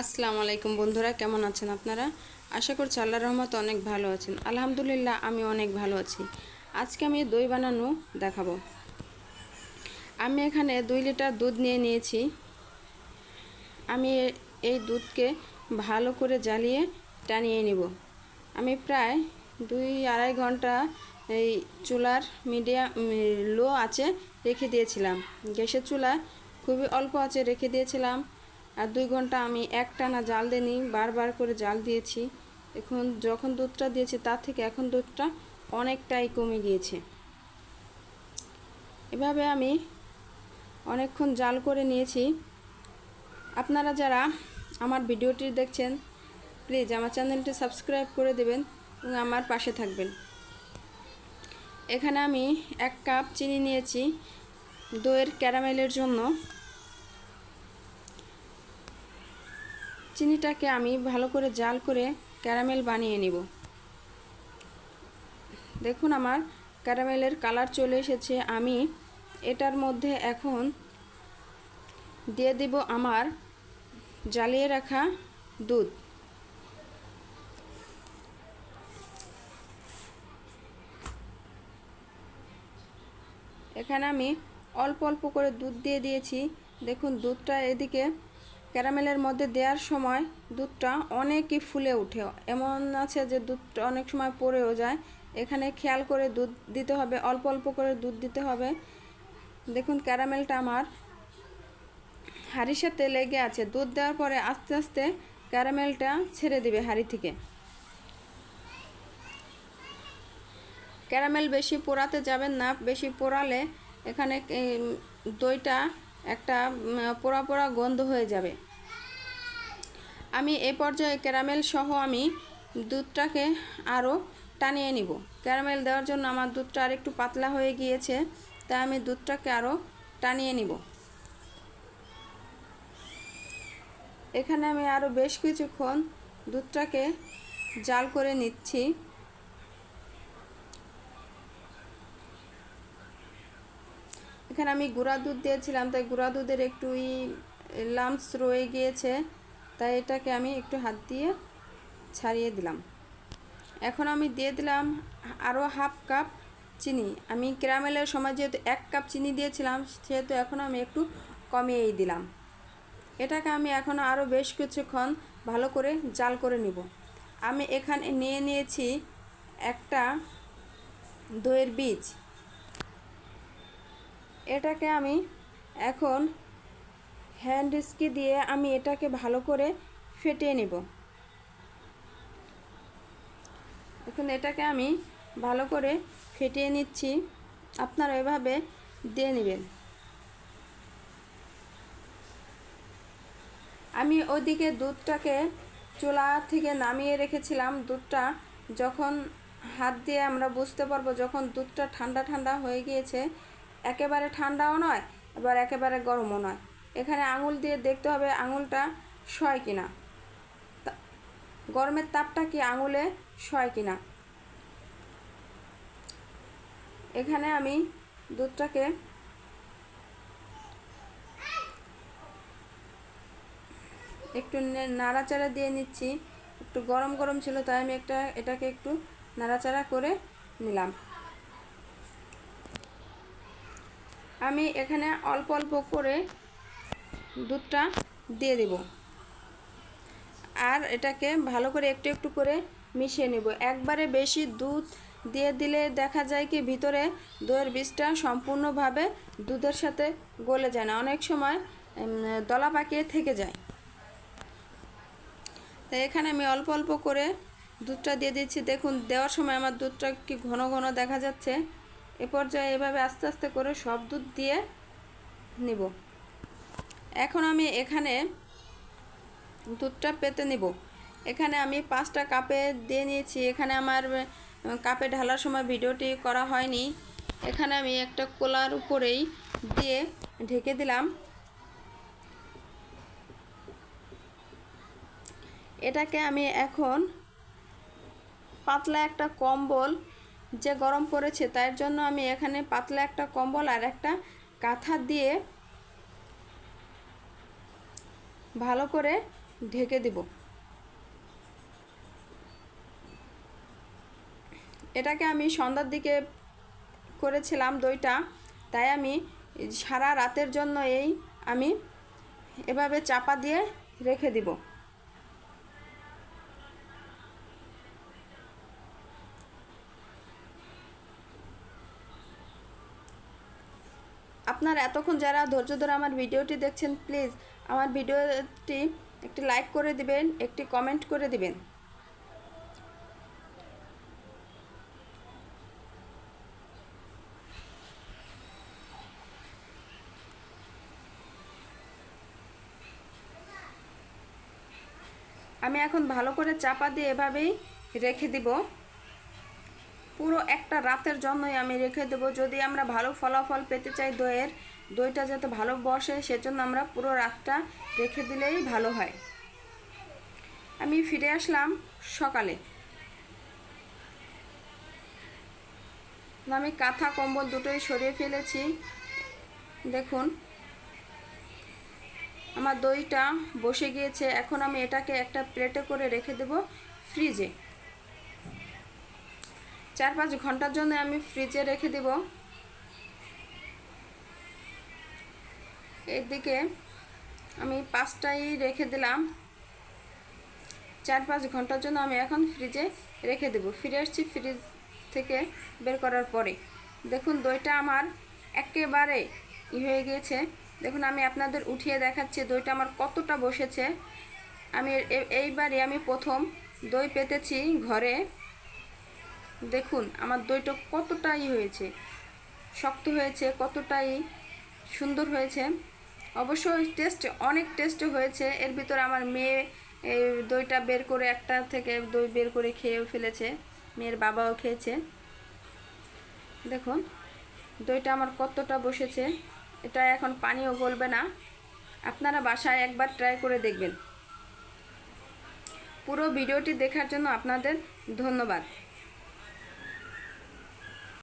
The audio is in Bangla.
আসসালামু আলাইকুম বন্ধুরা, কেমন আছেন আপনারা? আশা করছি আল্লাহ রহমত অনেক ভালো আছেন। আলহামদুলিল্লাহ, আমি অনেক ভালো আছি। আজকে আমি দই বানানো দেখাবো। আমি এখানে দুই লিটার দুধ নিয়ে নিয়েছি। আমি এই দুধকে ভালো করে জ্বালিয়ে টানিয়ে নিব। আমি প্রায় দুই আড়াই ঘণ্টা এই চুলার মিডিয়াম লো আছে রেখে দিয়েছিলাম। গ্যাসের চুলা খুবই অল্প আছে রেখে দিয়েছিলাম। আর দুই ঘণ্টা আমি একটানা জাল দিইনি বারবার করে জাল দিয়েছি। এখন যখন দুধটা দিয়েছি, তার থেকে এখন দুধটা অনেকটাই কমে গিয়েছে। এভাবে আমি অনেকক্ষণ জাল করে নিয়েছি। আপনারা যারা আমার ভিডিওটি দেখছেন, প্লিজ আমার চ্যানেলটি সাবস্ক্রাইব করে দেবেন এবং আমার পাশে থাকবেন। এখানে আমি এক কাপ চিনি নিয়েছি, দইয়ের ক্যারামেলের জন্য। চিনিটাকে আমি ভালো করে জাল করে ক্যারামেল বানিয়ে নিব। দেখুন আমার ক্যারামেলের কালার চলে এসেছে। আমি এটার মধ্যে এখন দিয়ে দিব আমার জ্বালিয়ে রাখা দুধ। এখানে আমি অল্প অল্প করে দুধ দিয়ে দিয়েছি। দেখুন দুধটা এদিকে ক্যারামেলের মধ্যে দেওয়ার সময় দুধটা অনেকই ফুলে ওঠে। এমন আছে যে দুধটা অনেক সময় পড়েও যায়। এখানে খেয়াল করে দুধ দিতে হবে, অল্প অল্প করে দুধ দিতে হবে। দেখুন ক্যারামেলটা আমার হাঁড়ির সাথে লেগে আছে। দুধ দেওয়ার পরে আস্তে আস্তে ক্যারামেলটা ছেড়ে দিবে হাঁড়ি থেকে। ক্যারামেল বেশি পোড়াতে যাবেন না, বেশি পোড়ালে এখানে দইটা একটা পোড়া পোড়া গন্ধ হয়ে যাবে। আমি এ পর্যায়ে ক্যারামেল সহ আমি দুধটাকে আরও টানিয়ে নিব। ক্যারামেল দেওয়ার জন্য আমার দুধটা আর একটু পাতলা হয়ে গিয়েছে, তাই আমি দুধটাকে আরও টানিয়ে নিব। এখানে আমি আরও বেশ কিছুক্ষণ দুধটাকে জাল করে নিচ্ছি। এখানে আমি গুঁড়া দুধ দিয়েছিলাম, তাই গুঁড়া দুধের একটু লামস রয়ে গিয়েছে, তাই এটাকে আমি একটু হাত দিয়ে ছাড়িয়ে দিলাম। এখন আমি দিয়ে দিলাম আরও হাফ কাপ চিনি। আমি ক্যারামেলের সময় যেহেতু এক কাপ চিনি দিয়েছিলাম, সেহেতু এখন আমি একটু কমিয়েই দিলাম। এটাকে আমি এখন আরও বেশ কিছুক্ষণ ভালো করে জাল করে নিব। আমি এখানে নিয়ে নিয়েছি একটা দইয়ের বীজ। এটাকে আমি এখন হ্যান্ড স্কি দিয়ে আমি এটাকে ভালো করে ফেটিয়ে নেব। এখন এটাকে আমি ভালো করে ফেটিয়ে নিচ্ছি। আপনারা এভাবে দিয়ে নেবেন। আমি ওইদিকে দুধটাকে চুলা থেকে নামিয়ে রেখেছিলাম। দুধটা যখন হাত দিয়ে আমরা বুঝতে পারব, যখন দুধটা ঠান্ডা ঠান্ডা হয়ে গিয়েছে একেবারে ঠান্ডাও নয় এবার একেবারে গরমও নয়। এখানে আঙুল দিয়ে দেখতে হবে আঙুলটা সয় কিনা। গরমের তাপটা কি আঙুলে সয় কিনা। এখানে আমি দুধটাকে একটু নাড়াচাড়া দিয়ে নিচ্ছি। একটু গরম গরম ছিল, তাই আমি একটা, এটাকে একটু নাড়াচাড়া করে নিলাম। আমি এখানে অল্প অল্প করে দুধটা দিয়ে দেব। আর এটাকে ভালো করে একটু একটু করে মিশিয়ে নেব। একবারে বেশি দুধ দিয়ে দিলে দেখা যায় কি ভিতরে দইয়ের বীজটা সম্পূর্ণভাবে দুধের সাথে গলে যায় না। অনেক সময় দলা পাকিয়ে থেকে যায়। তাই এখানে আমি অল্প অল্প করে দুধটা দিয়ে দিচ্ছি। দেখুন, দেওয়ার সময় আমার দুধটা কি ঘন ঘন দেখা যাচ্ছে। এ পর্যায়ে এভাবে আস্তে আস্তে করে সব দুধ দিয়ে নিব। এখন আমি এখানে দুধটা পেতে নিব। এখানে আমি পাঁচটা কাপে দিয়ে নিয়েছি। এখানে আমার কাপে ঢালার সময় ভিডিওটি করা হয়নি। এখানে আমি একটা কোলার উপরেই দিয়ে ঢেকে দিলাম। এটাকে আমি এখন পাতলা একটা কম্বল যে গরম পড়েছে, তার জন্য আমি এখানে পাতলা একটা কম্বল আর একটা কাঁথা দিয়ে ভালো করে ঢেকে দিব। এটাকে আমি সন্ধ্যার দিকে করেছিলাম দইটা, তাই আমি সারা রাতের জন্য এই আমি এভাবে চাপা দিয়ে রেখে দিব। আপনারা এতক্ষণ যারা ধৈর্য ধরে আমার ভিডিওটি দেখছেন প্লিজ আমার ভিডিওটি একটি লাইক করে দিবেন, একটি কমেন্ট করে দিবেন। আমি এখন ভালো করে চাপা দিয়ে এভাবেই রেখে দিব। পুরো একটা রাতের জন্যই আমি রেখে দেবো। যদি আমরা ভালো ফলাফল পেতে চাই দইয়ের, দইটা যাতে ভালো বসে, সেজন্য আমরা পুরো রাতটা রেখে দিলেই ভালো হয়। আমি ফিরে আসলাম সকালে। আমি কাঁথা, কম্বল দুটোই সরিয়ে ফেলেছি। দেখুন, আমার দইটা বসে গিয়েছে। এখন আমি এটাকে একটা প্লেটে করে রেখে দেব ফ্রিজে। চার পাঁচ ঘণ্টার জন্য আমি ফ্রিজে রেখে দেব। এদিকে আমি পাঁচটাই রেখে দিলাম। চার পাঁচ ঘণ্টার জন্য আমি এখন ফ্রিজে রেখে দেব। ফিরে আসছি ফ্রিজ থেকে বের করার পরে। দেখুন, দইটা আমার একেবারে ই হয়ে গিয়েছে। দেখুন, আমি আপনাদের উঠিয়ে দেখাচ্ছি, দইটা আমার কতটা বসেছে। আমি এইবারে আমি প্রথম দই পেতেছি ঘরে। দেখুন, আমার দইটা কতটাই হয়েছে। শক্ত হয়েছে, কতটাই সুন্দর হয়েছে। অবশ্যই টেস্ট অনেক টেস্ট হয়েছে। এর ভিতরে আমার মেয়ে এই দইটা বের করে একটা থেকে দই বের করে খেয়েও ফেলেছে। মেয়ের বাবাও খেয়েছে। দেখুন, দইটা আমার কতটা বসেছে। এটা এখন পানিও গলবে না। আপনারা বাসায় একবার ট্রাই করে দেখবেন। পুরো ভিডিওটি দেখার জন্য আপনাদের ধন্যবাদ।